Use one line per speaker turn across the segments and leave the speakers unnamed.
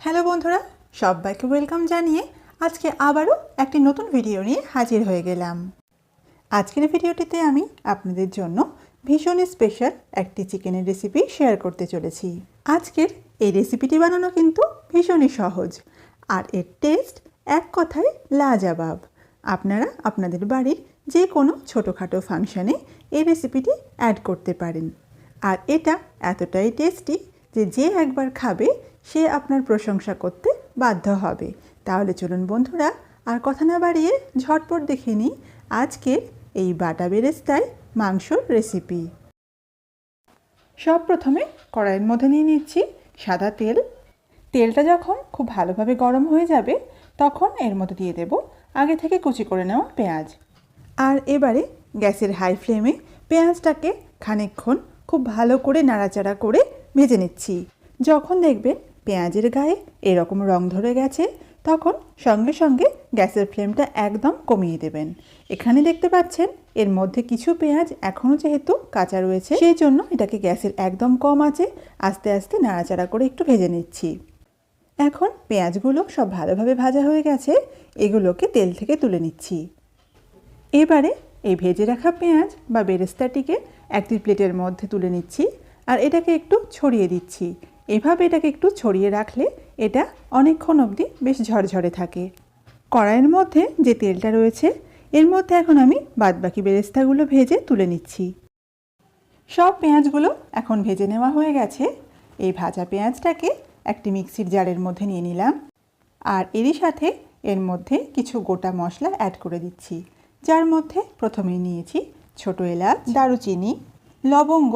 Hello বন্ধুরা, সবাইকে welcome জানিয়ে আজকে আবারও একটি নতুন ভিডিও নিয়ে হাজির হয়ে গেলাম। আজকের ভিডিওটিতে আমি আপনাদের জন্য ভীষণই স্পেশাল একটি চিকেনের রেসিপি শেয়ার করতে চলেছি। আজকের এই রেসিপিটি বানানো কিন্তু ভীষণই সহজ আর এর টেস্ট এক কথায় লাজাবাব। আপনারা আপনাদের বাড়ির যে কোনো ছোটোখাটো ফাংশানে এই রেসিপিটি অ্যাড করতে পারেন। আর এটা এতটাই টেস্টি যে যে একবার খাবে সে আপনার প্রশংসা করতে বাধ্য হবে। তাহলে চলুন বন্ধুরা, আর কথা না বাড়িয়ে ঝটপট দেখে নিই আজকের এই বাটা বেরেস্তায় মাংসর রেসিপি সব প্রথমে কড়াইয়ের মধ্যে নিয়ে নিচ্ছি সাদা তেল। তেলটা যখন খুব ভালোভাবে গরম হয়ে যাবে, তখন এর মধ্যে দিয়ে দেব আগে থেকে কুচি করে নেওয়া পেঁয়াজ। আর এবারে গ্যাসের হাই ফ্লেমে পেঁয়াজটাকে খানিকক্ষণ খুব ভালো করে নাড়াচাড়া করে ভেজে নিচ্ছি। যখন দেখবেন পেঁয়াজের গায়ে এরকম রং ধরে গেছে, তখন সঙ্গে সঙ্গে গ্যাসের ফ্লেমটা একদম কমিয়ে দেবেন। এখানে দেখতে পাচ্ছেন, এর মধ্যে কিছু পেঁয়াজ এখনও যেহেতু কাঁচা রয়েছে, সেই জন্য এটাকে গ্যাসের একদম কম আছে। আস্তে আস্তে নাড়াচাড়া করে একটু ভেজে নিচ্ছি। এখন পেঁয়াজগুলো সব ভালোভাবে ভাজা হয়ে গেছে, এগুলোকে তেল থেকে তুলে নিচ্ছি। এবারে এই ভেজে রাখা পেঁয়াজ বা বেরেস্তাটিকে একটি প্লেটের মধ্যে তুলে নিচ্ছি, আর এটাকে একটু ছড়িয়ে দিচ্ছি। এভাবে এটাকে একটু ছড়িয়ে রাখলে এটা অনেকক্ষণ অবধি বেশ ঝরঝরে থাকে। কড়াইয়ের মধ্যে যে তেলটা রয়েছে, এর মধ্যে এখন আমি বাদবাকি বেরেস্তাগুলো ভেজে তুলে নিচ্ছি। সব পেঁয়াজগুলো এখন ভেজে নেওয়া হয়ে গেছে। এই ভাজা পেঁয়াজটাকে একটি মিক্সির জারের মধ্যে নিয়ে নিলাম। আর এরই সাথে এর মধ্যে কিছু গোটা মশলা অ্যাড করে দিচ্ছি। যার মধ্যে প্রথমেই নিয়েছি ছোট এলাচ, দারুচিনি, লবঙ্গ,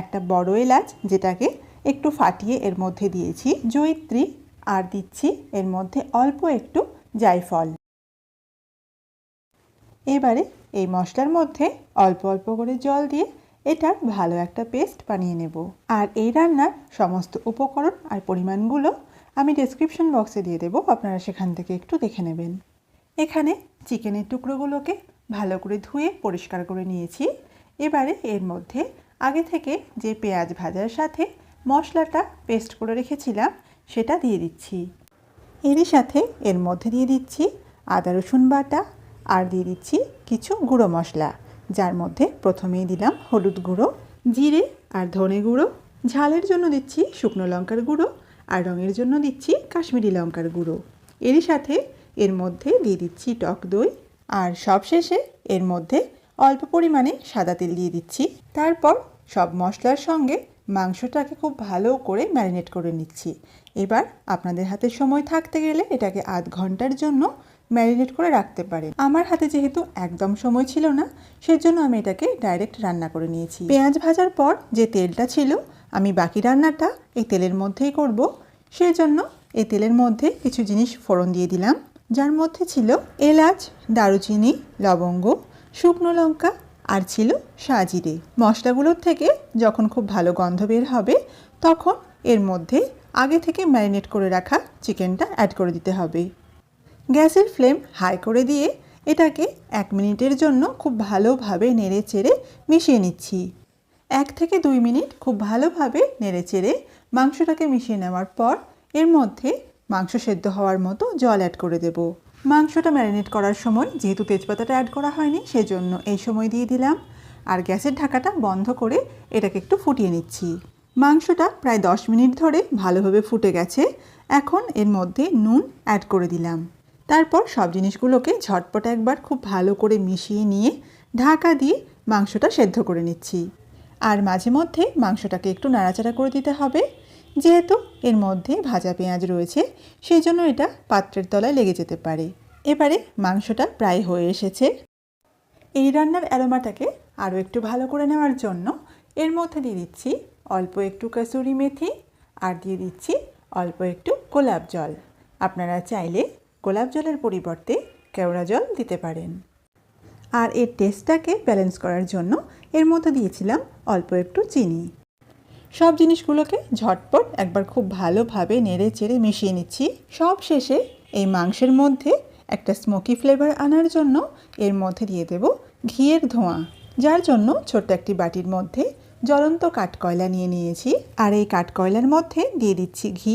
একটা বড় এলাচ, যেটাকে একটু ফাটিয়ে এর মধ্যে দিয়েছি জয়িত্রী আর দিচ্ছি এর মধ্যে অল্প একটু জায়ফল। এবারে এই মশলার মধ্যে অল্প অল্প করে জল দিয়ে এটার ভালো একটা পেস্ট বানিয়ে নেব। আর এই রান্নার সমস্ত উপকরণ আর পরিমাণগুলো আমি ডেসক্রিপশন বক্সে দিয়ে দেবো, আপনারা সেখান থেকে একটু দেখে নেবেন। এখানে চিকেনের টুকরোগুলোকে ভালো করে ধুয়ে পরিষ্কার করে নিয়েছি। এবারে এর মধ্যে আগে থেকে যে পেঁয়াজ ভাজার সাথে মশলাটা পেস্ট করে রেখেছিলাম, সেটা দিয়ে দিচ্ছি। এরই সাথে এর মধ্যে দিয়ে দিচ্ছি আদা রসুন বাটা আর দিয়ে দিচ্ছি কিছু গুঁড়ো মশলা, যার মধ্যে প্রথমেই দিলাম হলুদ গুঁড়ো, জিরে আর ধনে গুঁড়ো, ঝালের জন্য দিচ্ছি শুকনো লঙ্কার গুঁড়ো আর রঙের জন্য দিচ্ছি কাশ্মীরি লঙ্কার গুঁড়ো। এরই সাথে এর মধ্যে দিয়ে দিচ্ছি টক দই আর সবশেষে এর মধ্যে অল্প পরিমাণে সাদা তেল দিয়ে দিচ্ছি। তারপর সব মশলার সঙ্গে মাংসটাকে খুব ভালো করে ম্যারিনেট করে নিচ্ছি। এবার আপনাদের হাতে সময় থাকতে গেলে এটাকে আধ ঘণ্টার জন্য ম্যারিনেট করে রাখতে পারেন। আমার হাতে যেহেতু একদম সময় ছিল না, সেজন্য আমি এটাকে ডাইরেক্ট রান্না করে নিয়েছি। পেঁয়াজ ভাজার পর যে তেলটা ছিল, আমি বাকি রান্নাটা এই তেলের মধ্যেই করব। সেজন্য এই তেলের মধ্যে কিছু জিনিস ফোড়ন দিয়ে দিলাম। যার মধ্যে ছিল এলাচ, দারুচিনি, লবঙ্গ, শুকনো লঙ্কা আর ছিল সাজিরে। মশলাগুলোর থেকে যখন খুব ভালো গন্ধ বের হবে, তখন এর মধ্যে আগে থেকে ম্যারিনেট করে রাখা চিকেনটা অ্যাড করে দিতে হবে। গ্যাসের ফ্লেম হাই করে দিয়ে এটাকে এক মিনিটের জন্য খুব ভালোভাবে নেড়ে চেড়ে মিশিয়ে নিচ্ছি। এক থেকে দুই মিনিট খুব ভালোভাবে নেড়ে চেড়ে মাংসটাকে মিশিয়ে নেওয়ার পর এর মধ্যে মাংস সেদ্ধ হওয়ার মতো জল অ্যাড করে দেব। মাংসটা ম্যারিনেট করার সময় যেহেতু তেজপাতাটা অ্যাড করা হয়নি, সেজন্য এই সময় দিয়ে দিলাম। আর গ্যাসের ঢাকাটা বন্ধ করে এটাকে একটু ফুটিয়ে নিচ্ছি। মাংসটা প্রায় দশ মিনিট ধরে ভালোভাবে ফুটে গেছে। এখন এর মধ্যে নুন অ্যাড করে দিলাম। তারপর সব জিনিসগুলোকে ঝটপট একবার খুব ভালো করে মিশিয়ে নিয়ে ঢাকা দিয়ে মাংসটা সেদ্ধ করে নিচ্ছি। আর মাঝে মধ্যে মাংসটাকে একটু নাড়াচাড়া করে দিতে হবে। যেহেতু এর মধ্যে ভাজা পেঁয়াজ রয়েছে, সেই জন্য এটা পাত্রের তলায় লেগে যেতে পারে। এবারে মাংসটা প্রায় হয়ে এসেছে। এই রান্নার অ্যারোমাটাকে আরও একটু ভালো করে নেওয়ার জন্য এর মধ্যে দিয়ে দিচ্ছি অল্প একটু কাসুরি মেথি আর দিয়ে দিচ্ছি অল্প একটু গোলাপ জল। আপনারা চাইলে গোলাপ জলের পরিবর্তে কেওড়া জল দিতে পারেন। আর এর টেস্টটাকে ব্যালেন্স করার জন্য এর মধ্যে দিয়েছিলাম অল্প একটু চিনি। সব জিনিসগুলোকে ঝটপট একবার খুব ভালোভাবে নেড়ে চেড়ে মিশিয়ে নিচ্ছি। সব শেষে এই মাংসের মধ্যে একটা স্মোকি ফ্লেভার আনার জন্য এর মধ্যে দিয়ে দেব ঘিয়ের ধোঁয়া যার জন্য ছোট্ট একটি বাটির মধ্যে জ্বলন্ত কাঠকয়লা নিয়ে নিয়েছি। আর এই কাঠকয়লার মধ্যে দিয়ে দিচ্ছি ঘি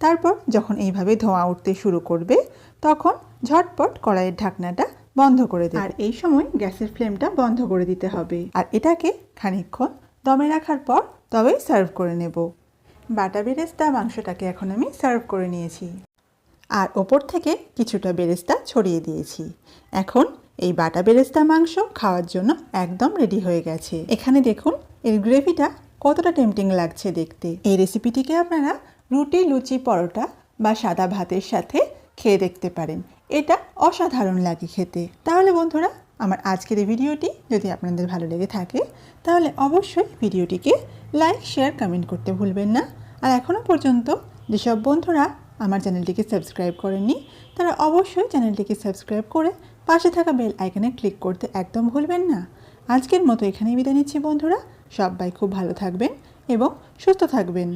তারপর যখন এইভাবে ধোঁয়া উঠতে শুরু করবে তখন ঝটপট কড়াইয়ের ঢাকনাটা বন্ধ করে দেবে। আর এই সময় গ্যাসের ফ্লেমটা বন্ধ করে দিতে হবে। আর এটাকে খানিকক্ষণ দমে রাখার পর তবেই সার্ভ করে নেব। বাটা বেরেস্তা মাংসটাকে এখন আমি সার্ভ করে নিয়েছি। আর ওপর থেকে কিছুটা বেরেস্তা ছড়িয়ে দিয়েছি। এখন এই বাটা বেরেস্তা মাংস খাওয়ার জন্য একদম রেডি হয়ে গেছে। এখানে দেখুন, এর গ্রেভিটা কতটা টেম্পটিং লাগছে দেখতে। এই রেসিপিটিকে আপনারা রুটি, লুচি, পরোটা বা সাদা ভাতের সাথে খেয়ে দেখতে পারেন। এটা অসাধারণ লাগে খেতে। তাহলে বন্ধুরা আমার আজকের এই ভিডিওটি যদি আপনাদের ভালো লেগে থাকে, তাহলে অবশ্যই ভিডিওটিকে লাইক শেয়ার কমেন্ট করতে ভুলবেন না। আর এখনও পর্যন্ত যেসব বন্ধুরা আমার চ্যানেলটিকে সাবস্ক্রাইব করেননি, তারা অবশ্যই চ্যানেলটিকে সাবস্ক্রাইব করে পাশে থাকা বেল আইকনে ক্লিক করতে একদম ভুলবেন না। আজকের মতো এখানেই বিদায় নিচ্ছি বন্ধুরা। সবাই খুব ভালো থাকবেন এবং সুস্থ থাকবেন।